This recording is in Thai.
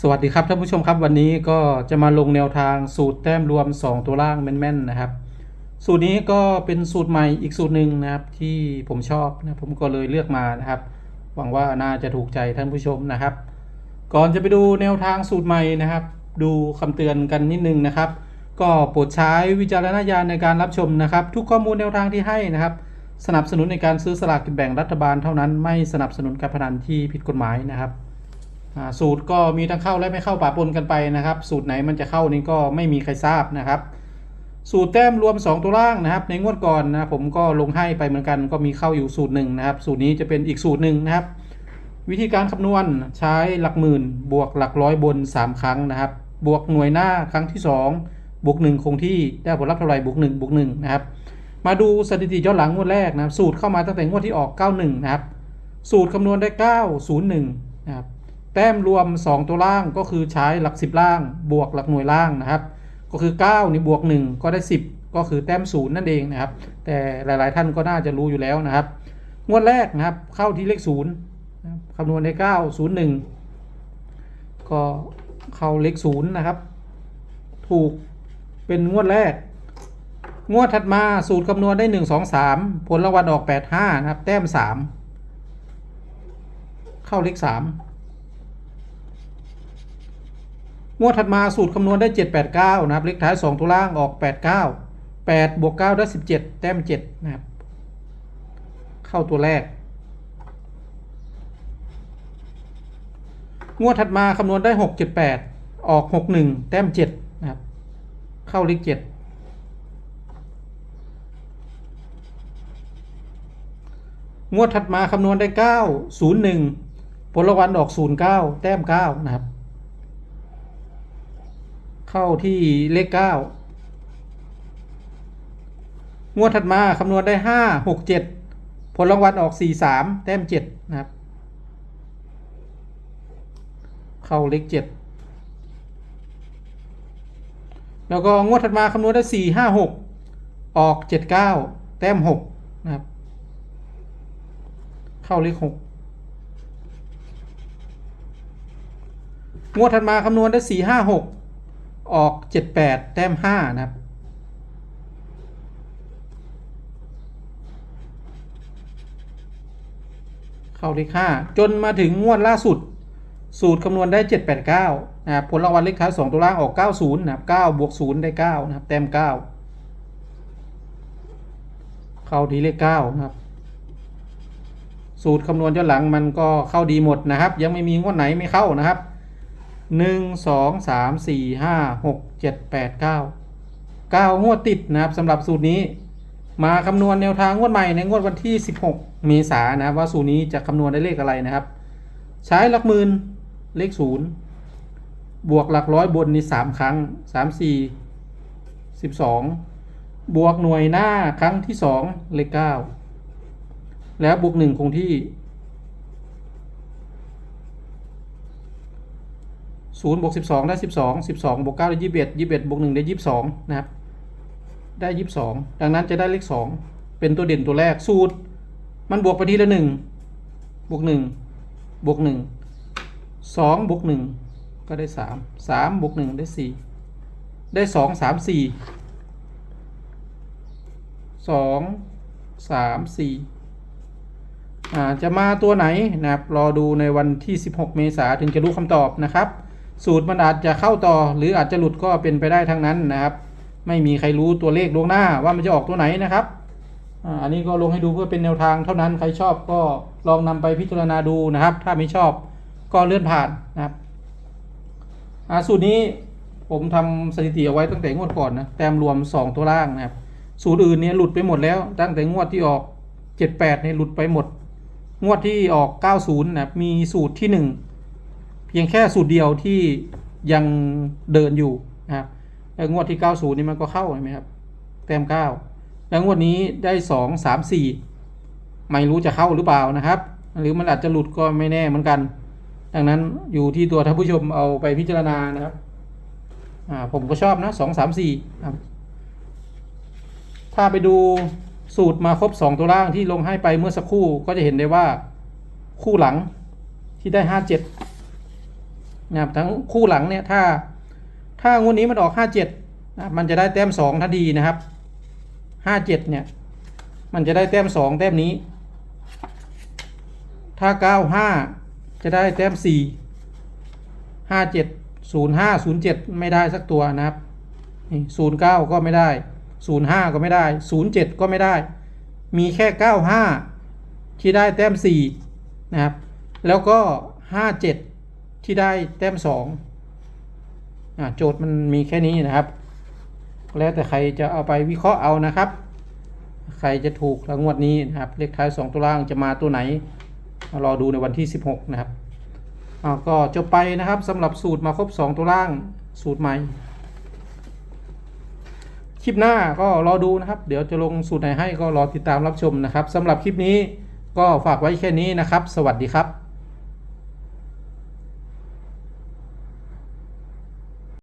สวัสดีครับท่านผู้ชมครับวันนี้ก็จะมาลงแนวทางสูตรแต้มรวม 2 ตัวล่างแม่นๆนะครับ สูตรนี้ก็เป็นสูตรใหม่อีกสูตรหนึ่งนะครับที่ผมชอบนะผมก็เลยเลือกมานะครับ หวังว่าน่าจะถูกใจท่านผู้ชมนะครับ ก่อนจะไปดูแนวทางสูตรใหม่นะครับ ดูคำเตือนกันนิดนึงนะครับ ก็โปรดใช้วิจารณญาณในการรับชมนะครับ ทุกข้อมูลแนวทางที่ให้นะครับ สนับสนุนในการซื้อสลากกินแบ่งรัฐบาลเท่านั้นไม่สนับสนุนการพนันที่ผิดกฎหมายนะครับ สูตรก็มีทั้งเข้าและไม่เข้าปะปนกันไปนะครับ สูตรไหนมันจะเข้านี่ก็ไม่มีใครทราบนะครับ สูตรแต้มรวม 2 ตัวล่างนะครับ ในงวดก่อนนะผมก็ลงให้ไปเหมือนกัน ก็มีเข้าอยู่สูตรหนึ่งนะครับ สูตรนี้จะเป็นอีกสูตรหนึ่งนะครับ วิธีการคำนวณใช้หลักหมื่น บวกหลักร้อยบน 3 ครั้งนะครับ บวกหน่วยหน้าครั้งที่ 2 บวก1คงที่ได้ผลลัพธ์เท่าไหร่บวก1บวก1นะครับมาดูสถิติย้อนหลังงวดแรกนะครับ สูตรเข้ามาตั้งแต่งวดที่ออก 91 นะครับ สูตรคำนวณได้ 901 นะครับ แต้มรวม 2 ตัวล่างก็คือใช้หลัก 10 ล่าง บวกหลักหน่วยล่างนะครับ ก็คือ 9 นี่บวก 1 ก็ได้ 10 ก็คือแต้มศูนย์นั่นเองนะครับ แต่หลาย ๆ ท่านก็น่าจะรู้อยู่แล้วนะครับ งวดแรกนะครับเข้าที่เลข0นะครับคำนวณได้ 9 0 1 ก็เข้าเลข0นะครับ ถูกเป็นงวดแรก งวดถัดมาสูตรคำนวณได้ 1 2 3 ผลรางวัลออก 8 5 นะครับ แต้ม 3 เข้าเลข3 งวดถัดมาสูตรคำนวณได้ 789 นะครับ เลขท้าย 2 ตัวล่างออก 89 8บวก9ได้ 17 แต้ม 7 นะครับ เข้าตัวแรก งวดถัดมาคำนวณได้ 678 ออก 61 แต้ม 7 นะครับ เข้าเลข 7งวดถัดมาคำนวณได้ 9 01 ผลรางวัลออก 09 แต้ม 9 นะครับ เข้าที่เลข9งวดถัดมาคำนวณได้5 6 7ผลรางวัลออก4 3แต้ม7นะครับ เข้าเลข7แล้วก็งวดถัดมาคำนวณได้4 5 6ออก7 9แต้ม6นะครับ เข้าเลข6งวดถัดมาคำนวณได้4 5 6 ออก 78 แต้ม 5 นะครับ เข้าเลข5จนมาถึงงวดล่าสุด สูตรคำนวณได้ 789 นะครับ ผลรางวัลเลขท้าย2ตัวล่างออก 90 นะครับ9บวก 0 ได้ 9 นะครับ แต้ม 9 เข้าที่เลข9นะครับ สูตรคำนวณย้อนหลังมันก็เข้าดีหมดนะครับ ยังไม่มีงวดไหนไม่เข้านะครับ หนึ่งสองสามสี่ห้าหกเจ็ดแปดเก้าเก้างวดติดนะครับสำหรับสูตรนี้ มาคำนวณแนวทางงวดใหม่ในงวดวันที่ 16 เมษายนนะครับว่าสูตรนี้จะคำนวณได้เลขอะไรนะครับ ใช้หลักหมื่นเลขศูนย์บวกหลักร้อยบนนี่สามครั้งสามสี่สิบสองบวกหน่วยหน้าครั้งที่สองเลขเก้าแล้วบวกหนึ่งคงที่ ศูนย์บวกสิบสองได้สิบสองสิบสองบวกเก้าได้ยี่สิบเอ็ดยี่สิบเอ็ดบวกหนึ่งได้ยี่สิบสองนะครับ ได้ยี่สิบสองดังนั้นจะได้เลขสองเป็นตัวเด่นตัวแรก สูตร มันบวกไปทีละหนึ่งบวกหนึ่งบวกหนึ่งสองบวกหนึ่งก็ได้สามสามบวกหนึ่งได้สี่ได้สองสามสี่สองสามสี่าจะมาตัวไหนนะครับ รอดูในวันที่ 16 เมษาถึงจะรู้คำตอบนะครับ สูตรมันอาจจะเข้าต่อ หรืออาจจะหลุดก็เป็นไปได้ทั้งนั้นนะครับ ไม่มีใครรู้ตัวเลขลวงหน้าว่ามันจะออกตัวไหนนะครับอันนี้ก็ลงให้ดูเพื่อเป็นแนวทางเท่านั้นใครชอบก็ลองนำไปพิจารณาดูนะครับ ถ้าไม่ชอบก็เลื่อนผ่านนะครับสูตรนี้ผมทำสถิติเอาไว้ตั้งแต่งวดก่อนนะแต้มรวม 2 ตัวล่างนะครับ สูตรอื่นเนี่ยหลุดไปหมดแล้ว ตั้งแต่งวดที่ออก 78เนี่ยหลุดไปหมด งวดที่ออก 90นะครับมีสูตรที่ 1 พียงแค่สูตรเดียวที่ยังเดินอยู่นะครับแล้วงวดที่ 90 นี่มันก็เข้าใช่ไหมครับ แต้ม 9 แล้วงวดนี้ได้ 2 3 4 ไม่รู้จะเข้าหรือเปล่านะครับ หรือมันอาจจะหลุดก็ไม่แน่เหมือนกัน ดังนั้นอยู่ที่ตัวท่านผู้ชมเอาไปพิจารณานะครับผมก็ชอบนะ 2 3 4ครับถ้าไปดูสูตรมาครบ 2 ตัวล่างที่ลงให้ไปเมื่อสักครู่ก็จะเห็นได้ว่าคู่หลังที่ได้ 57 นะครับทั้งคู่หลังเนี่ยถ้า ถ้างวดนี้มันออกห้าเจ็ดมันจะได้แต้มสองทันทีนะครับห้าเจ็ดเนี่ยมันจะได้แต้มสองแต้มนี้ ถ้าเก้าห้าจะได้แต้มสี่ห้าเจ็ดศูนย์ห้าศูนย์เจ็ดไม่ได้สักตัวนะครับศูนย์เก้าก็ไม่ได้ศูนย์ห้าก็ไม่ได้ศูนย์เจ็ดก็ไม่ได้ มีแค่เก้าห้าที่ได้แต้มสี่นะครับ แล้วก็ห้าเจ็ด ที่ได้แต้มสองอโจทย์มันมีแค่นี้นะครับ แล้วแต่ใครจะเอาไปวิเคราะห์เอานะครับ ใครจะถูกรางวดนี้นะครับ เลขท้าย 2 ตัวล่างจะมาตัวไหนรอดูในวันที่ 16 นะครับอ่าก็จบไปนะครับสำหรับสูตรมาครบ 2 ตัวล่างสูตรใหม่ คลิปหน้าก็รอดูนะครับ เดี๋ยวจะลงสูตรไหนให้ก็รอติดตามรับชมนะครับสำหรับคลิปนี้ก็ฝากไว้แค่นี้นะครับ สวัสดีครับ